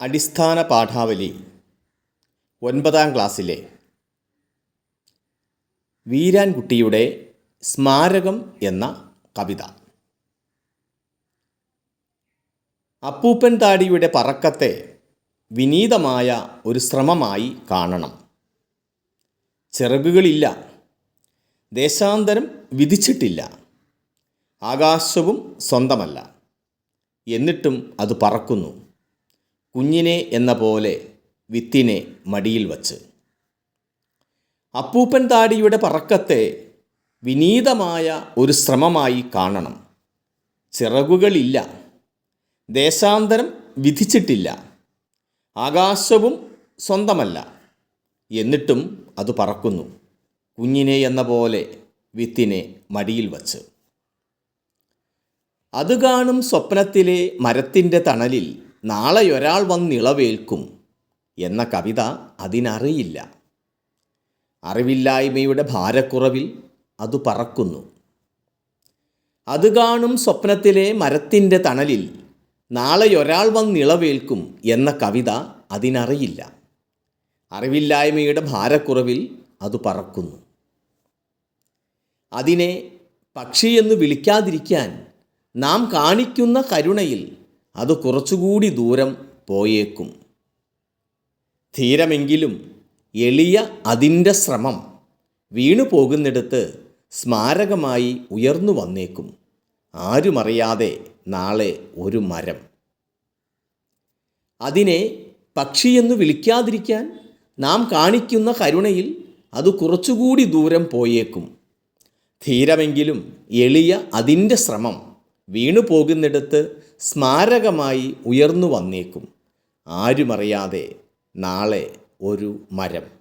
അടിസ്ഥാന പാഠാവലി ഒൻപതാം ക്ലാസ്സിലെ വീരാൻകുട്ടിയുടെ സ്മാരകം എന്ന കവിത. അപ്പൂപ്പൻ താടിയുടെ പറക്കത്തെ വിനീതമായ ഒരു ശ്രമമായി കാണണം. ചിറകുകളില്ല ദേശാന്തരം വിധിച്ചിട്ടില്ല ആകാശവും സ്വന്തമല്ല. എന്നിട്ടും അത് പറക്കുന്നു. കുഞ്ഞിനെ എന്ന പോലെ വിത്തിനെ മടിയിൽ വച്ച്. അപ്പൂപ്പൻ താടിയുടെ പറക്കത്തെ വിനീതമായ ഒരു ശ്രമമായി കാണണം. ചിറകുകളില്ല. ദേശാന്തരം വിധിച്ചിട്ടില്ല. ആകാശവും സ്വന്തമല്ല. എന്നിട്ടും അത് പറക്കുന്നു. കുഞ്ഞിനെ എന്ന പോലെ വിത്തിനെ മടിയിൽ വച്ച്. അത് കാണും സ്വപ്നത്തിലെ മരത്തിന്റെ തണലിൽ നാളെ ഒരാൾ വന്നിളവേൽക്കും എന്ന കവിത അതിനറിയില്ല. അറിവില്ലായ്മയുടെ ഭാരക്കുറവിൽ അത് പറക്കുന്നു. അത് കാണും സ്വപ്നത്തിലെ മരത്തിന്റെ തണലിൽ നാളെയൊരാൾ വന്നിളവേൽക്കും എന്ന കവിത അതിനറിയില്ല. അറിവില്ലായ്മയുടെ ഭാരക്കുറവിൽ അത് പറക്കുന്നു. അതിനെ പക്ഷിയെന്ന് വിളിക്കാതിരിക്കാൻ നാം കാണിക്കുന്ന കരുണയിൽ അത് കുറച്ചുകൂടി ദൂരം പോയേക്കും. ധീരമെങ്കിലും എളിയ അതിന്റെ ശ്രമം വീണു പോകുന്നിടത്ത് സ്മാരകമായി ഉയർന്നു വന്നേക്കും. ആരുമറിയാതെ നാളെ ഒരു മരം. അതിനെ പക്ഷിയെന്ന് വിളിക്കാതിരിക്കാൻ നാം കാണിക്കുന്ന കരുണയിൽ അത് കുറച്ചുകൂടി ദൂരം പോയേക്കും. ധീരമെങ്കിലും എളിയ അതിന്റെ ശ്രമം വീണു പോകുന്നിടത്ത് സ്മാരകമായി ഉയർന്നു വന്നേക്കും. ആരുമറിയാതെ നാളെ ഒരു മരം.